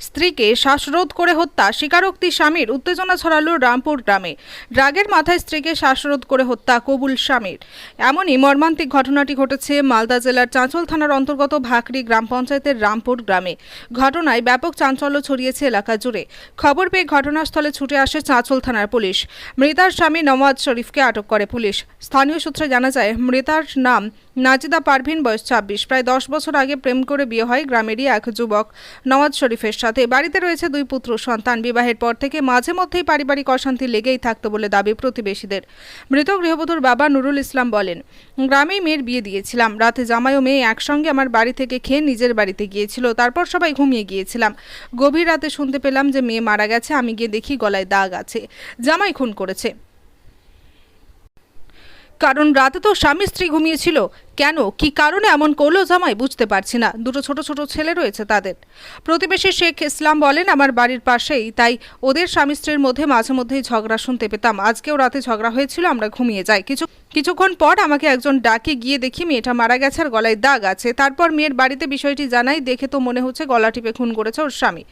স্ত্রীকে শ্বাসরোধ করে হত্যা, স্বীকারোক্তি স্বামীর উত্তেজনা ছড়ালো রামপুর গ্রামে। রাগের মাথায় স্ত্রীকে শ্বাসরোধ করে হত্যা, কবুল স্বামীর। এমনই মর্মান্তিক ঘটনাটি ঘটেছে মালদা জেলার চাঁচল থানার অন্তর্গত ভাকরি গ্রাম পঞ্চায়েতের রামপুর গ্রামে। ঘটনায় ব্যাপক চাঞ্চল্য ছড়িয়েছে এলাকা জুড়ে। খবর পেয়ে ঘটনাস্থলে ছুটে আসে চাঁচল থানার পুলিশ। মৃতার স্বামী নওয়াজ শরীফকে আটক করে পুলিশ। স্থানীয় সূত্রে জানা যায়, মৃতার নাম নাজিদা পারভিন, বয়স ছাব্বিশ। প্রায় দশ বছর আগে প্রেম করে বিয়ে হয় গ্রামেরই এক যুবক নওয়াজ শরীফের সাথে বাড়িতে রয়েছে দুই পুত্র সন্তান। বিবাহের পর থেকে মাঝে মধ্যেই পারিবারিক অশান্তি লেগেই থাকতো বলে দাবি প্রতিবেশীদের। মৃত গৃহবধূর বাবা নুরুল ইসলাম বলেন, গ্রামেই মেয়ের বিয়ে দিয়েছিলাম। রাতে জামাই ও মেয়ে একসঙ্গে আমার বাড়ি থেকে খেয়ে নিজের বাড়িতে গিয়েছিল। তারপর সবাই ঘুমিয়ে গিয়েছিলাম। গভীর রাতে শুনতে পেলাম যে মেয়ে মারা গেছে। আমি গিয়ে দেখি গলায় দাগ আছে। জামাই খুন করেছে। কারণ রাতে তো স্বামী স্ত্রী ঘুমিয়েছিল। কেন? কি কারণে? এমন করল জামাই বুঝতে পারছি না। দুটো ছোট ছোট ছেলে রয়েছে তাদের। প্রতিবেশী শেখ ইসলাম বলেন, আমার বাড়ির পাশেই। তাই ওদের স্বামী স্ত্রীর মধ্যে মাঝে মধ্যেই ঝগড়া শুনতে পেতাম। আজকেও রাতে ঝগড়া হয়েছিল, আমরা ঘুমিয়ে যাই। কিছু কিছুক্ষণ পর আমাকে একজন ডাকে গিয়ে দেখি মেয়েটা মারা গেছে আর গলায় দাগ আছে। তারপর মেয়ের বাড়িতে বিষয়টি জানাই, দেখে তো মনে হচ্ছে গলা টিপে খুন করেছে ওর স্বামী।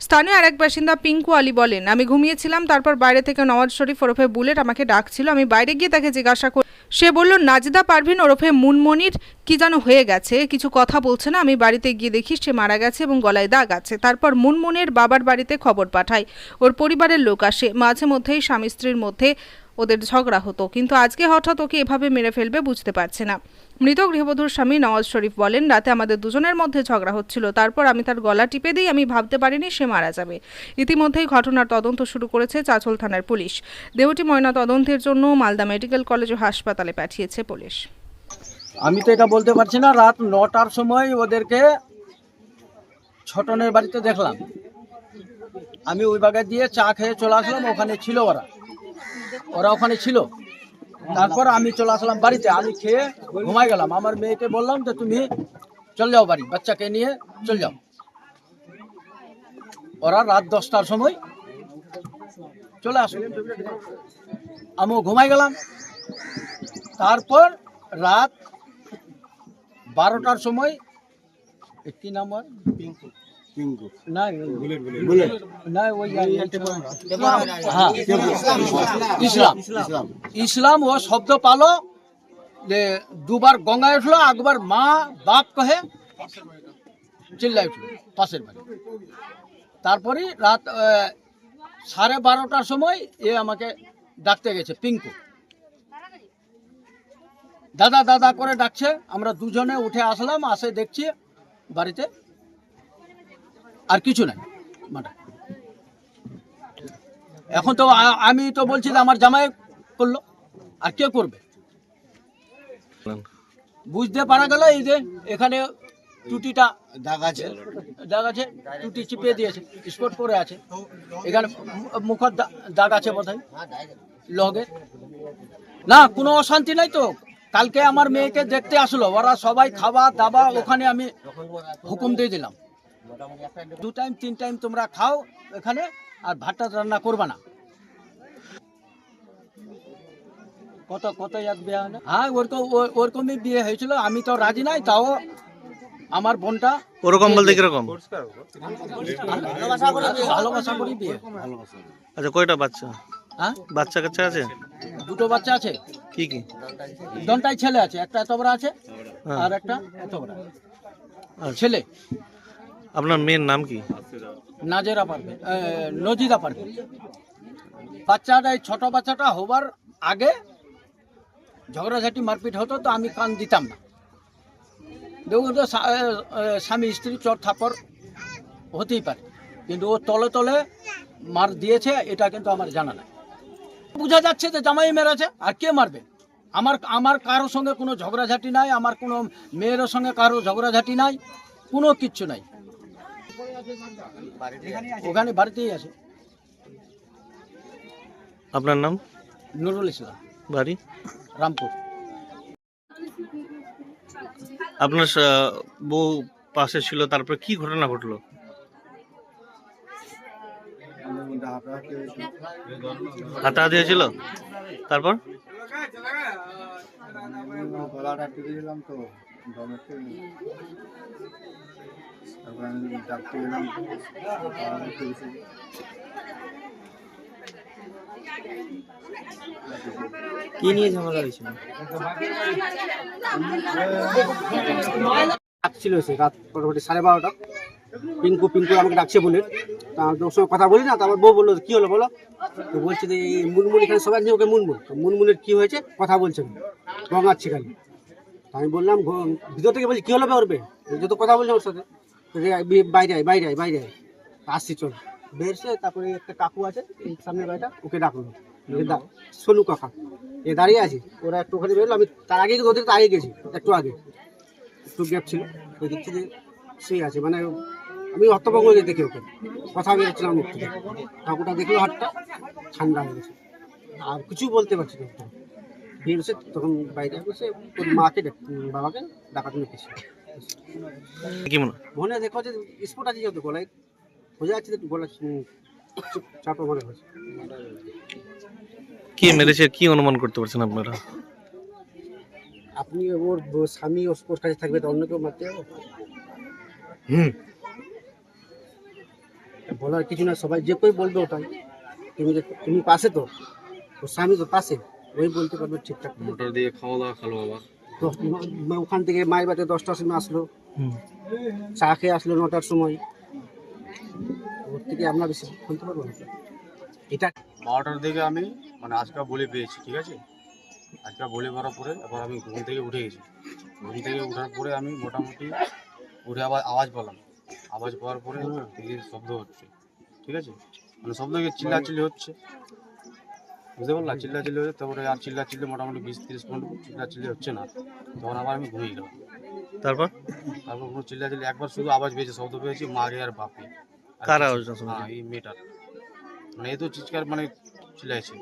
স্থানীয় আরেক বাসিন্দা পিঙ্কু আলী বলেন, আমি ঘুমিয়েছিলাম, তারপর বাইরে থেকে নওয়াজ শরীফ ওরফে বুলেট আমাকে ডাকছিল। আমি বাইরে গিয়ে তাকে জিজ্ঞাসা সে বলল, নাজিদা পারভিন ওরফে মুনমনির কি যেন হয়ে গেছে, কিছু কথা বলছে না, আমি বাড়িতে গিয়ে দেখি সে মারা গেছে এবং গলায় দাগ আছে। তারপর মুনমনির বাবার বাড়িতে খবর পাঠায়, ওর পরিবারের লোক আসে, মাঝে মধ্যেই স্বামী স্ত্রীর মধ্যে ওদের ঝগড়া হতো। কিন্তু আজকে হঠাৎ ওকে এভাবে মেরে ফেলবে বুঝতে পারছে না। মৃত গৃহবধূর স্বামী নওয়াজ শরীফ বলেন, রাতে আমাদের দুজনের মধ্যে ঝগড়া হচ্ছিল। তারপর আমি তার গলা টিপে দিই, আমি ভাবতে পারিনি সে মারা যাবে। ইতিমধ্যেই ঘটনার তদন্ত শুরু করেছে চাচল থানার পুলিশ। দেহটি ময়না তদন্তের জন্য মালদা মেডিকেল কলেজ ও হাসপাতালে পাঠিয়েছে পুলিশ। আমি তো এটা বলতে পারছি না, রাত নটার সময় ওদেরকে ছটনের বাড়িতে দেখলাম। আমি ওই বাগে দিয়ে চা খেয়ে চলে আসলাম, ওখানে ছিল ওরা। ওরা ওখানে ছিল। তারপর আমি চলে আসলাম বাড়িতে। আমি খেয়ে ঘুমাই গেলাম। আমার মেয়েকে বললাম যে, তুমি চল যাও বাড়ি, বাচ্চাকে নিয়ে চল যাও। ওরা রাত দশটার সময় চলে আসলো। আমিও ঘুমাই গেলাম। তারপর রাত বারোটার সময় এ কি নাম ওর? না না ওই হ্যাঁ ইসলাম ইসলাম ও শব্দ পালো যে দুবার গঙ্গায় উঠল একবার মা বাপ কহে চিল্লাই উঠল পাশের বাড়ি। তারপরে রাত সাড়ে বারোটার সময় এ আমাকে ডাকতে গেছে পিঙ্কু। দাদা দাদা করে ডাকছে আমরা দুজনে উঠে আসলাম আসে দেখছি বাড়িতে আর কিছু নাই এখন তো আমি তো বলছি যে আমার জামাই করল, আর কে করবে? বুঝতে পারা গেল এই যে এখানে টুটিটা দাগ আছে দাগ আছে, টুটি চিপিয়ে দিয়েছে, স্পট পরে আছে। এখানে মুখর দাগ আছে বোধহয়, লগে। না, কোনো অশান্তি নাই তো। কালকে আমার মেয়েকে দেখতে আসলো, ওরা সবাই খাওয়া দাওয়া ওখানে আমি হুকুম দিয়ে দিলাম। দু টাইম তিন টাইম তোমরা খাও এখানে আর ভাতটা রান্না করবে না। কত কত এক বিয়ে হ্যাঁ ওরকম ওরকমই বিয়ে হয়েছিল আমি তো রাজি নাই তাও আমার বোনটা ওরকম বলতে কীরকম? ভালোবাসা করি বিয়ে। আচ্ছা কয়টা বাচ্চা? হ্যাঁ? বাচ্চা কাচ্চা আছে? দুটো বাচ্চা আছে। কি কি? দনটাই ছেলে আছে একটা এত বড় আছে হ্যাঁ। আর একটা এত বড় আচ্ছা। ছেলে। আপনার মেয়ের নাম কি? নাজেরা পারবে এ, নজিদা পারবে। বাচ্চাটা এই ছোট বাচ্চাটা হবার আগে ঝগড়াঝাটি মারপিট হতো তো আমি কান দিতাম না। দেখুন তো স্বামী স্ত্রী চর থাপড় হতেই পারে। কিন্তু ও তলে তলে মার দিয়েছে এটা কিন্তু আমার জানা নাই। বোঝা যাচ্ছে যে জামাই মেরেছে আর কে মারবে? আমার আমার কারোর সঙ্গে কোনো ঝগড়াঝাটি নাই আমার কোনো মেয়ের সঙ্গে কারও ঝগড়াঝাটি নাই কোনো কিচ্ছু নাই। ওখানে বাড়িতেই আছে। আপনার নাম? নুরুল ইসলাম। বাড়ি? রামপুর। আপনার বউ পাশে ছিল তারপরে কি ঘটনা ঘটলো? হাতা দিয়েছিল তারপর? গলাটা টিপে দিলাম তো তারপর কি নিয়ে ঝামেলা হয়েছিল? ডাকছিল সে রাত মোটামুটি সাড়ে বারোটা। পিঙ্কু পিঙ্কু আমাকে ডাকছে বলে। তা সঙ্গে কথা বলি না, তো আমার বউ বলল, কি হলো বলো? তো বলছে যে, এই মুনমুন এখানে সবাই আছে, ওকে মুনমুন। তো মুনমুনের কি হয়েছে, কথা বলছে গঙ্গাচ্ছি খালি। আমি বললাম ভিতর থেকে বলছি, কি হলো বে ওর বে? যত কথা বলছে ওর সাথে। বাইরে বাইরে বাইরে আসছি, চল। বেরছে তারপরে একটা কাকু আছে এই সামনের বাড়িটা, ওকে ডাকলো। সোনু কাকা, এ দাঁড়িয়ে আছে। ওরা একটু ওখানে বেরোলো, আমি তার আগে ওদের তো আগে গেছি, একটু আগে। একটু গ্যাপ ছিল, ওই দেখছি যে সেই আছে মানে আমি হতভঙ্গ হয়ে দেখে ওকে। কথা বেরোচ্ছিলাম মুখ থেকে। ঠাকুরটা দেখল হাতটা, ঠান্ডা হয়ে গেছে। আর কিছু বলতে পারছি না। বেরোছে তখন বাইরে বসে ওর মাকে বাবাকে ডাকাতে নিতেছে কি মনে? মনে দেখো যে স্পট আছে যেহেতু গলায় বোঝা যাচ্ছে যে গলা চুপ- মনে হয়েছে। কি মেরেছে কি অনুমান করতে পারছেন আপনারা? আপনি ওর স্বামী ওর ওর কাছে থাকবে তো অন্য কেউ মারতে যাবে? হুম। বলার কিছু না সবাই যে কেউ বলবে ওটাই। তুমি যে তুমি পাশে তো ওর স্বামী তো পাশে ওই বলতে পারবে ঠিকঠাক। মোটর দিয়ে খাওয়া দাওয়া খালো আবার তো ওখান থেকে মায়ের বাড়িতে দশটার সময় আসলো। চা খেয়ে আসলো নটার সময়। ওর থেকে আমরা বেশি বলতে পারব না। এটা বারোটার দিকে আমি মানে আজকে বলে পেয়েছি ঠিক আছে? আজকে বলে করার পরে এবার আমি ঘুম থেকে উঠে গেছি। ঘুম থেকে ওঠার পরে আমি মোটামুটি উঠে আবার আওয়াজ পেলাম। আওয়াজ পাওয়ার পরে শব্দ হচ্ছে ঠিক আছে? মানে শব্দ চিল্লাচিল্লি হচ্ছে? বুঝতে পারলাম চিল্লাচিল্লি হচ্ছে তারপরে আর চিল্লাচিল্লি মোটামুটি বিশ তিরিশ মিনিট চিল্লা চিল্লি হচ্ছে না। তখন আবার আমি ঘুমিয়ে গেলাম। তারপর? তারপর কোনো চিল্লাচিল্লি একবার শুধু আওয়াজ পেয়েছে শব্দ পেয়েছি মাকে আর বাপে কার? হ্যাঁ এই মেয়েটার। মানে এই তো চিৎকার মানে চিল্লাইছে।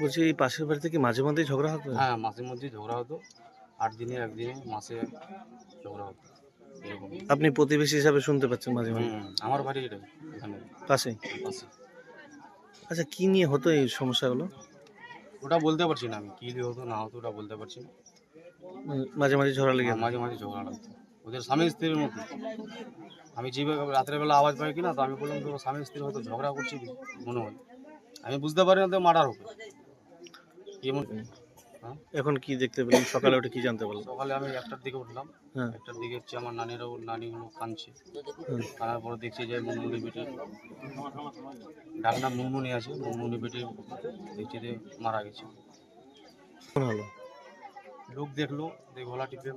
বলছি এই পাশের বাড়িতে কি মাঝে মধ্যেই ঝগড়া হতো? হ্যাঁ মাসের মধ্যে ঝগড়া হতো। আট দিনে একদিনে মাসে ঝগড়া হতো আপনি প্রতিবেশী হিসাবে শুনতে পাচ্ছেন মাঝে মাঝে আমার বাড়ি এটা এখানে। পাশে পাশে আচ্ছা কি নিয়ে হতো এই সমস্যাগুলো? ওটা বলতে পারছি না আমি। কি নিয়ে হতো না হতো ওটা বলতে পারছি না। মাঝে মাঝে ঝগড়া লেগে মাঝে মাঝে ঝগড়া লাগতো। ওদের স্বামী স্ত্রীর মতো। আমি যেভাবে রাতের বেলা আওয়াজ পাই কিনা তো আমি বললাম তোর স্বামী স্ত্রী হয়তো ঝগড়া করছি মনে হয়। আমি বুঝতে পারি না তো মার্ডার হবে এমন হ্যাঁ এখন কি দেখতে পেলেন? সকালে উঠে কি জানতে পারলেন? সকালে আমি একটার দিকে উঠলাম। হ্যাঁ। একটার দিকে হচ্ছে আমার নানিরাও নানিগুলো কাঁদছে। হুম। কানার পরে দেখছি যে মুনমুনি বেটি ডাকনা মুনমুনি আছে। মুনমুনি বেটি দেখছি যে মারা গেছে। লোক দেখল যে গলা টিপে